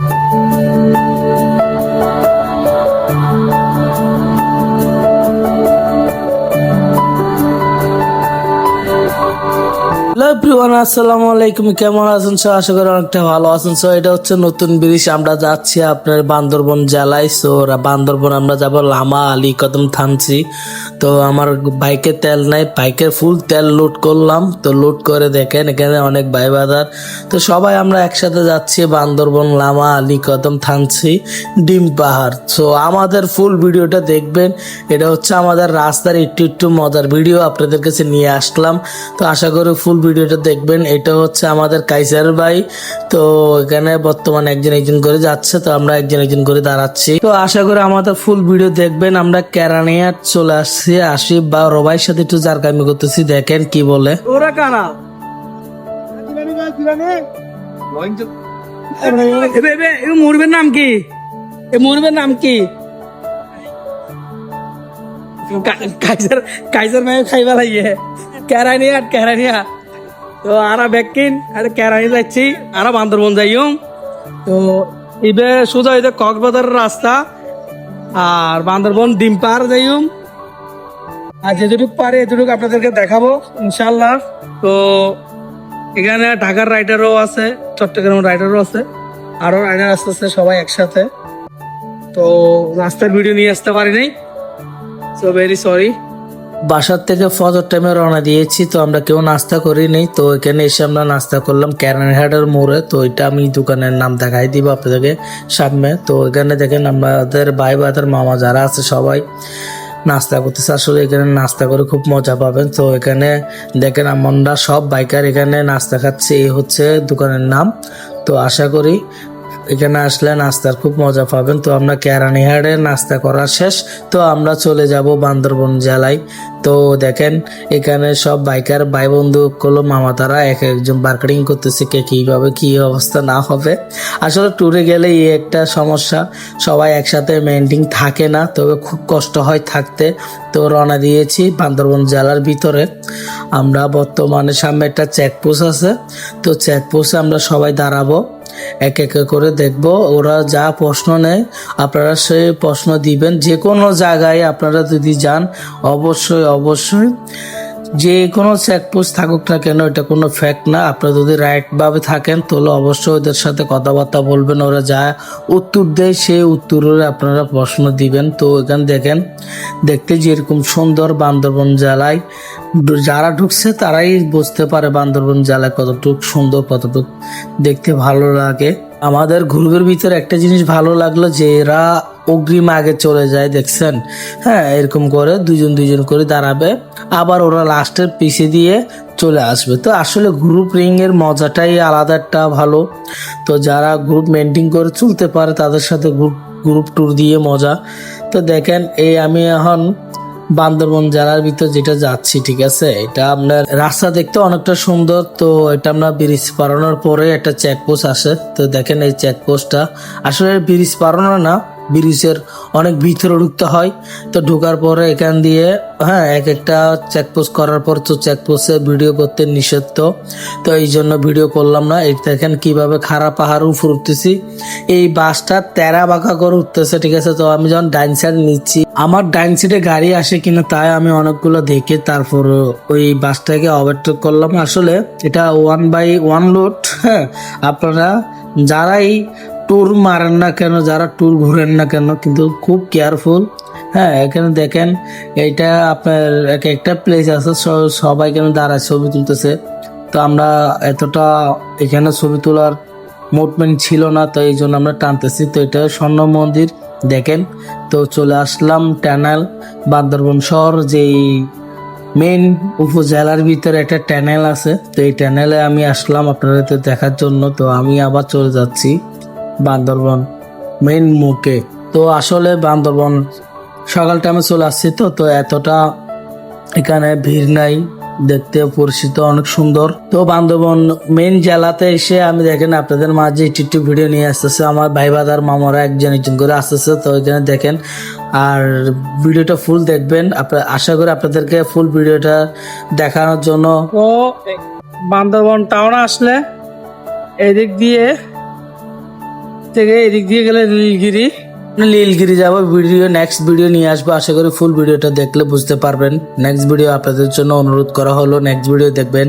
Thank you. কেমন আছেন? So আশা করি অনেকটা ভালো আছেন। সো এটা হচ্ছে নতুন ব্রিজ। আমরা যাচ্ছি আপনার বান্দরবন জেলায়। সো বান্দরবন আমরা যাব লামা আলী কদম থানছি তো আমার বাইকে তেল নাই। বাইকের ফুল তেল করলাম। তো লোড করে দেখেন, এখানে অনেক ভাই বাজার তো সবাই আমরা একসাথে যাচ্ছি বান্দরবন লামা আলী কদম থানছি ডিম পাহাড়। সো আমাদের ফুল ভিডিওটা দেখবেন। এটা হচ্ছে আমাদের রাস্তার একটু একটু মজার ভিডিও। আপনাদের কাছে নিয়ে আসলাম। তো আশা করি ফুল ভিডিওটা দেখবেন। এটা হচ্ছে আমাদের কাইসার ভাই। তো এখানে বর্তমানে একজন একজন করে যাচ্ছে, তো আমরা একজন একজন করে দাঁড়াচ্ছি। তো আশা করি আমাদের ফুল ভিডিও দেখবেন। আমরা কেরানিয়ার চলে আসছি, আসিফ বা রবাইয়ের সাথে একটু জারকামি করতেছি। দেখেন কি বলে। ওরা কারা মুরবের নাম কি? মুরবের নাম কি? কাইজার কাইজার মায় খাইবা লাগে কেরানিয়া কেরানিয়া। তো আরা বেকিন, আরে কেরানি যাচ্ছি, আরা বান্দরবন যাইম তো ইবে সোজা হইতে কক্সবাজারের রাস্তা, আর বান্দরবন ডিমপার যাইম আর যেটুকু পারে এতটুকু আপনাদেরকে দেখাবো ইনশাল্লাহ তো এখানে ঢাকার রাইডারও আছে চট্টগ্রাম রাইডারও আছে আরও রাইডার আসতে আসতে সবাই একসাথে। তো রাস্তার ভিডিও নিয়ে আসতে পারিনি সো ভেরি সরি বাসার থেকে ফজর টাইমে রওনা দিয়েছি, তো আমরা কেউ নাস্তা করিনি, তো এখানে এসে আমরা নাস্তা করলাম ক্যারানহাটের মোড়ে, তো এটা আমি দোকানের নাম দেখাই দিব আপনাদেরকে সামনে। তো এখানে দেখেন আমাদের ভাই বাদের মামা যারা আছে, সবাই নাস্তা করতেছে। আসলে এখানে নাস্তা করে খুব মজা পাবেন। তো এখানে দেখেন আমরা সব বাইকার এখানে নাস্তা খাচ্ছে, এই হচ্ছে দোকানের নাম। তো আশা করি এখানে আসলে নাস্তার খুব মজা পাবেন। তো আমরা কেরানিহাটে নাস্তা করা শেষ। তো আমরা চলে যাব বান্দরবন জেলায়। তো দেখেন, এখানে সব বাইকার ভাই গুলো মামা, তারা এক একজন মার্কেটিং করতেছে কে কীভাবে কি অবস্থা না হবে। আসলে ট্যুরে গেলে এই একটা সমস্যা, সবাই একসাথে মেনটেন থাকে না, তবে খুব কষ্ট হয় থাকতে। তো রওনা দিয়েছি বান্দরবন জেলার ভিতরে। আমরা বর্তমানে সামনে একটা চেকপোস্ট আছে, তো চেকপোস্টে আমরা সবাই দাঁড়াবো, এক এক করে দেখব, ওরা যা প্রশ্ন নেয়, আপনারা সেই প্রশ্ন দিবেন। যে কোনো জায়গায় আপনারা যদি যান, অবশ্যই অবশ্যই। যে কোনো চেকপোস্ট থাকুক না কেন, এটা কোনো ফ্যাক্ট না। আপনারা যদি রাইটভাবে থাকেন, তাহলে অবশ্যই ওদের সাথে কথাবার্তা বলবেন, ওরা যা উত্তর দেয়, সেই উত্তরের আপনারা প্রশ্ন দিবেন। তো এখানে দেখেন, দেখতে যেরকম সুন্দর বান্দরবন জেলায় যারা ঢুকছে, তারাই বুঝতে পারে বান্দরবন জেলায় কতটুকু সুন্দর, কতটুকু দেখতে ভালো লাগে। আমাদের গ্রুপের ভিতরে একটা জিনিস ভালো লাগল যে, এরা অগ্রিম আগে চলে যায়, দেখছেন? হ্যাঁ এরকম করে দুজন দুজন করে দাঁড়াবে। আবার ওরা লাস্টের পিছে দিয়ে চলে আসবে। তো আসলে গ্রুপ রিং এর মজাটাই আলাদাটা ভালো। তো যারা গ্রুপ মেনটেন করে চলতে পারে, তাদের সাথে গ্রুপ গ্রুপ ট্যুর দিয়ে মজা। তো দেখেন, এই আমি এখন বান্দরবন জেলার ভিতর যেটা যাচ্ছি, ঠিক আছে? এটা আপনার রাস্তা দেখতে অনেকটা সুন্দর। তো এটা আমরা ব্রিজ পারানোর পরে একটা চেকপোস্ট আসে। তো দেখেন এই চেকপোস্টটা আসলে ব্রিজ পারানো না ব্রিজের অনেক ভিতরে ঢুকতে হয়। তো ঢোকার পরে এখান দিয়ে হ্যাঁ এক একটা চেকপোস্ট করার পর তো চেকপোস্টে ভিডিও করতে নিষেধ তো। এই জন্য ভিডিও করলাম না। এই দেখেন কীভাবে খারাপ পাহাড় উপর উঠতেছি। এই বাসটা তেরা বাঁকা করে উঠতেছে, ঠিক আছে? তো আমি যখন ডাইন সাইড নিচ্ছি, আমার ডাইন সাইডে গাড়ি আসে কিনা তাই আমি অনেকগুলো দেখে তারপর ওই বাসটাকে ওভারটেক করলাম। আসলে এটা ওয়ান বাই ওয়ান লোড হ্যাঁ আপনারা যারাই ট্যুর মারেন না কেন, যারা ট্যুর ঘুরেন না কেন, কিন্তু খুব কেয়ারফুল হ্যাঁ এখানে দেখেন, এইটা আপনার এক একটা প্লেস আছে সবাই কেন দাঁড়ায় ছবি তুলতেছে। তো আমরা এতটা এখানে ছবি তোলার মুভমেন্ট ছিল না, তো এই জন্য আমরা টানতেছি। তো এটা স্বর্ণ মন্দির, দেখেন। তো চলে আসলাম টানেল, বান্দরবন শহর, যেই মেন উপজেলার ভিতরে একটা ট্যানেল আছে। তো এই ট্যানেলে আমি আসলাম আপনাদের দেখার জন্য। তো আমি আবার চলে যাচ্ছি। বান্দরবন মেন মুখে। তো আসলে বান্দরবন, সকাল টাইমে চলে আসছি তো তো এতটা এখানে ভিড় নাই, দেখতে পরিচিত অনেক সুন্দর। তো বান্দরবন মেন জেলাতে এসে আমি দেখেন আপনাদের মাঝে একটু একটু ভিডিও নিয়ে আসতেছে। আমার ভাই বাদার মামারা একজন একজন করে আসতেছে, তো এখানে দেখেন। আর ভিডিওটা ফুল দেখবেন। আপনার আশা করি আপনাদেরকে ফুল ভিডিওটা দেখানোর জন্য ও বান্দরবন টাউন আসলে, এদিক দিয়ে থেকে এদিক দিয়ে গেলে নীলগিরি। নীলগিরি যাব, ভিডিও নেক্সট ভিডিও নিয়ে আসব। আশা করি ফুল ভিডিওটা দেখলে বুঝতে পারবেন। নেক্সট ভিডিও আপনাদের জন্য অনুরোধ করা হলো। নেক্সট ভিডিও দেখবেন।